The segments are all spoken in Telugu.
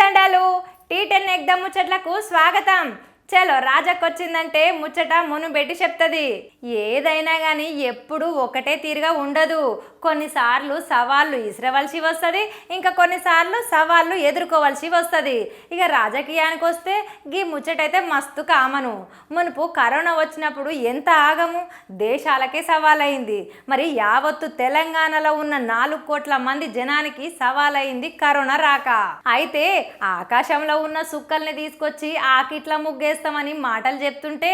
దండాలు. టీ టెన్ ఎగ్దమ్ ముచ్చట్లకు స్వాగతం. చలో రాజక్కొచ్చిందంటే ముచ్చట మును పెట్టి చెప్తుంది. ఏదైనా కానీ ఎప్పుడు ఒకటే తీరుగా ఉండదు. కొన్నిసార్లు సవాళ్ళు ఇసరవలసి వస్తుంది ఇంకా కొన్నిసార్లు సవాళ్ళు ఎదుర్కోవలసి వస్తుంది. ఇక రాజకీయానికి వస్తే గీ ముచ్చటైతే మస్తు కామను. మునుపు కరోనా వచ్చినప్పుడు ఎంత ఆగము? దేశాలకే సవాలైంది మరి యావత్తు తెలంగాణలో ఉన్న నాలుగు కోట్ల మంది జనానికి సవాలైంది కరోనా రాక. అయితే ఆకాశంలో ఉన్న సుక్కల్ని తీసుకొచ్చి ఆకిట్ల చేస్తామని మాటలు చెప్తుంటే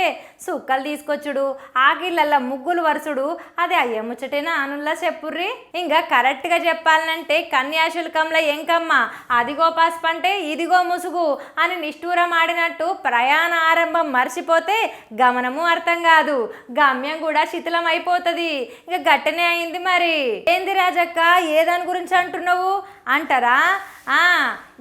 సుక్కలు తీసుకొచ్చుడు ఆకిళ్ళల్లో ముగ్గులు వరుసుడు. అది అయ్యే ముచ్చటేనా అనుల్లా చెప్పుర్రి? ఇంకా కరెక్ట్గా చెప్పాలంటే కన్యాశుల్కంలో ఎంకమ్మ అదిగో పసుపంటే ఇదిగో ముసుగు అని నిష్ఠూరం ఆడినట్టు ప్రయాణ ఆరంభం మర్చిపోతే గమనము అర్థం కాదు. గమ్యం కూడా శిథిలం అయిపోతుంది ఇంకా గట్టనే అయింది మరి. ఏంది రాజక్క ఏ దాని గురించి అంటున్నావు? అంటారా?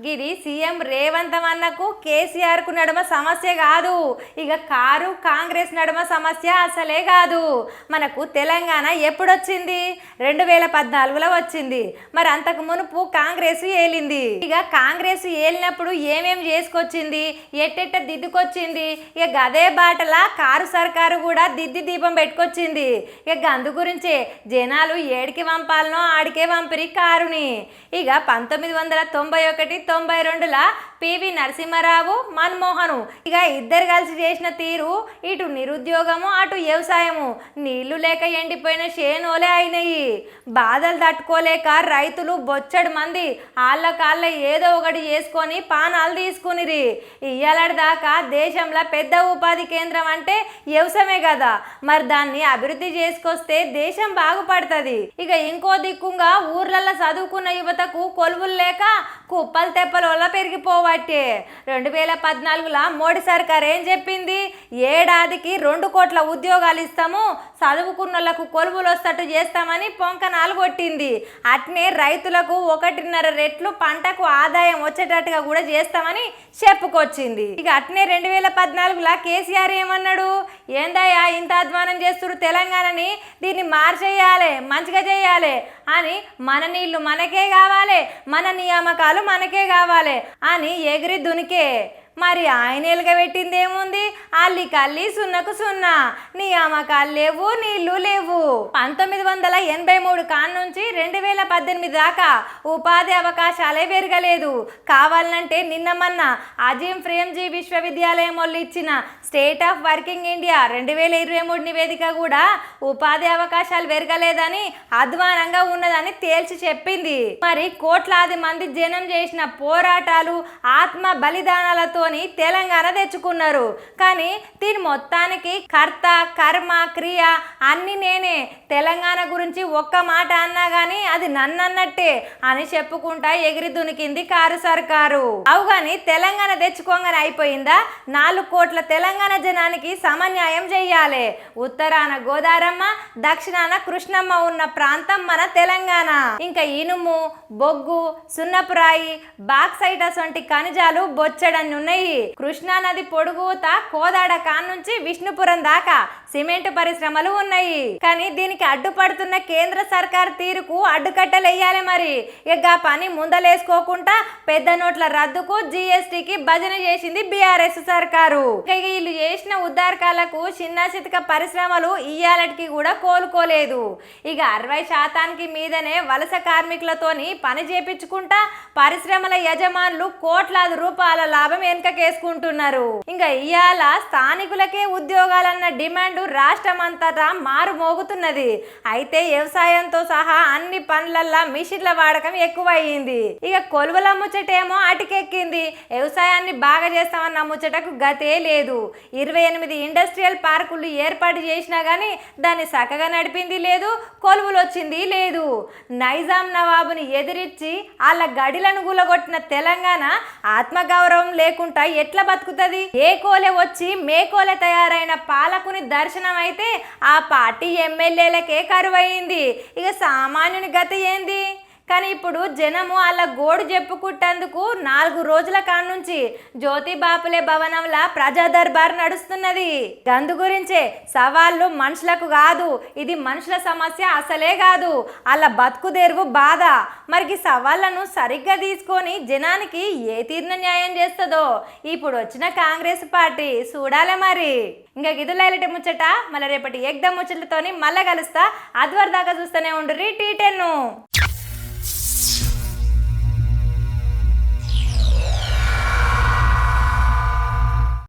గిది సీఎం రేవంత్ అన్నకు కేసీఆర్కు నడుమ సమస్య కాదు. ఇక కారు కాంగ్రెస్ నడుమ సమస్య అసలే కాదు. మనకు తెలంగాణ ఎప్పుడొచ్చింది? రెండు వేల పద్నాలుగులో వచ్చింది. మరి అంతకు మునుపు కాంగ్రెస్ ఏలింది. ఇక కాంగ్రెస్ ఏలినప్పుడు ఏమేం చేసుకొచ్చింది? ఎట్టెట్ట దిద్దుకొచ్చింది? ఇక గదే బాటలా కారు సర్కారు కూడా దిద్ది దీపం పెట్టుకొచ్చింది. ఇక అందు గురించే జనాలు ఏడికి పంపాలనో ఆడికే పంపిరి కారుని. ఇక పంతొమ్మిది వందల తొంభై ఒకటి తొంభై రెండుల పివి నరసింహారావు మన్మోహను. ఇక ఇద్దరు కలిసి చేసిన తీరు ఇటు నిరుద్యోగము అటు వ్యవసాయము. నీళ్ళు లేక ఎండిపోయిన షేనోలే అయినాయి. బాధలు తట్టుకోలేక రైతులు బొచ్చడి మంది. ఆళ్ళ కాళ్ళ ఏదో ఒకటి చేసుకొని పానాలు తీసుకునిరి. ఇయ్యాలటి దాకా దేశంలో పెద్ద ఉపాధి కేంద్రం అంటే వ్యవసాయమే కదా. మరి దాన్ని అభివృద్ధి చేసుకొస్తే దేశం బాగుపడుతుంది. ఇక ఇంకో దిక్కుంగా ఊర్లలో చదువుకున్న యువతకు కొలువులు లేక కుప్పలు తెప్పలు వల్ల పెరిగిపోవట్టే. రెండు వేల పద్నాలుగులో మోడీ సర్కార్ ఏం చెప్పింది? ఏడాదికి రెండు కోట్ల ఉద్యోగాలు ఇస్తాము చదువుకున్నోళ్ళకు కొలువులు వస్తట్టు చేస్తామని పొంకనాలు కొట్టింది అట్నే రైతులకు ఒకటిన్నర రెట్లు పంటకు ఆదాయం వచ్చేటట్టుగా కూడా చేస్తామని చెప్పుకొచ్చింది. ఇక అట్నే రెండు వేల పద్నాలుగులో కేసీఆర్ ఏమన్నాడు? ఏందయ్యా ఇంత అధ్వానం చేస్తున్నారు తెలంగాణని? దీన్ని మార్చేయాలి మంచిగా చేయాలి. అని మన నీళ్ళు మనకే కావాలి మన నియామకాలు మనకే కావాలి అని ఎగిరి దునికే. మరి ఆయన ఎలుగబెట్టింది ఏముంది అల్లి కల్లి సున్నకు సున్నా. నియామకాలు లేవు నీళ్ళు లేవు. పంతొమ్మిది వందల ఎనభై మూడు కాన్ నుంచి రెండు వేల పద్దెనిమిది దాకా ఉపాధి అవకాశాలే పెరగలేదు. కావాలంటే నిన్న మొన్న అజీం ప్రేమ్జీ విశ్వవిద్యాలయం వాళ్ళు ఇచ్చిన స్టేట్ ఆఫ్ వర్కింగ్ ఇండియా రెండు వేల ఇరవై మూడు నివేదిక కూడా ఉపాధి అవకాశాలు పెరగలేదని అధ్వానంగా ఉన్నదని తేల్చి చెప్పింది. మరి కోట్లాది మంది జనం చేసిన పోరాటాలు ఆత్మ బలిదానాలతో తీసుకొని తెలంగాణ తెచ్చుకున్నారు. కానీ దీని మొత్తానికి కర్త కర్మ క్రియ అన్ని నేనే. తెలంగాణ గురించి ఒక్క మాట అన్నా కానీ అది నన్నన్నట్టే అని చెప్పుకుంటా ఎగిరి దునికింది కారు సర్కారు. అవు కానీ తెలంగాణ తెచ్చుకోగానే అయిపోయిందా? నాలుగు కోట్ల తెలంగాణ జనానికి సమన్యాయం చెయ్యాలి. ఉత్తరాన గోదారమ్మ దక్షిణాన కృష్ణమ్మ ఉన్న ప్రాంతం మన తెలంగాణ. ఇంకా ఇనుము బొగ్గు సున్నపురాయి బాక్సైటస్ వంటి ఖనిజాలు బొచ్చడన్ని ఉన్నాయి కృష్ణా నది పొడుగుత కోదాడ కాన్ నుంచి విష్ణుపురం దాకా సిమెంట్ పరిశ్రమలు ఉన్నాయి. కానీ దీనికి అడ్డుపడుతున్న కేంద్ర సర్కార్ తీరుకు అడ్డుకట్టలేయాలి మరి. ఇక పని ముందలేసుకోకుండా పెద్ద నోట్ల రద్దుకు జిఎస్టికి భజన చేసింది బీఆర్ఎస్ సర్కారు. ఇక వీళ్ళు చేసిన ఉద్దారకాలకు చిన్న చితక పరిశ్రమలు ఇయ్యాలటికి కూడా కోలుకోలేదు. ఇక అరవై శాతానికి మీదనే వలస కార్మికులతోని పని చేపించుకుంటా పరిశ్రమల యజమానులు కోట్లాది రూపాయల లాభం వెనుకకేసుకుంటున్నారు ఇంకా ఇవాళ స్థానికులకే ఉద్యోగాలన్న డిమాండ్ రాష్ట్రం అంతటా మారు మోగుతున్నది అయితే వ్యవసాయంతో సహా అన్ని పనులల్లా మిషన్ల వాడకం ఎక్కువయ్యింది. ఇక కొలువుల ముచ్చటేమో అటుకెక్కింది. వ్యవసాయాన్ని బాగా చేస్తామన్న ముచ్చటకు గతే లేదు. ఇరవై ఎనిమిది ఇండస్ట్రియల్ పార్కులు ఏర్పాటు చేసినా కానీ దాన్ని చక్కగా నడిపింది లేదు కొలువులు వచ్చింది లేదు. నైజాం నవాబుని ఎదిరించి వాళ్ళ గడిలను గులగొట్టిన తెలంగాణ ఆత్మగౌరవం లేకుండా ఎట్లా బతుకుతుంది? ఏ కోలే వచ్చి మేకోలే తయారైన పాలకుని దర్శనం అయితే ఆ పార్టీ ఎమ్మెల్యేలకే కరువైంది. ఇక సామాన్యుని గతి ఏంది? కానీ ఇప్పుడు జనము అలా గోడు చెప్పుకుంటందుకు నాలుగు రోజుల కాడ నుంచి జ్యోతి బాపులే భవనంలా ప్రజా దర్బార్ నడుస్తున్నది. గందు గురించే సవాళ్ళు మనుషులకు కాదు ఇది మనుషుల సమస్య అసలే కాదు. అలా బతుకుదేరువు బాధ. మరికి సవాళ్ళను సరిగ్గా తీసుకొని జనానికి ఏ తీర్న న్యాయం చేస్తుందో ఇప్పుడు వచ్చిన కాంగ్రెస్ పార్టీ చూడాలి మరి. ఇంకా గిదులైలటి ముచ్చట మళ్ళీ రేపటి ఎగ్దం ముచ్చట్లతోని మళ్ళీ కలుస్తా. అదివరదాకా చూస్తూనే ఉండు టీ టెన్ను.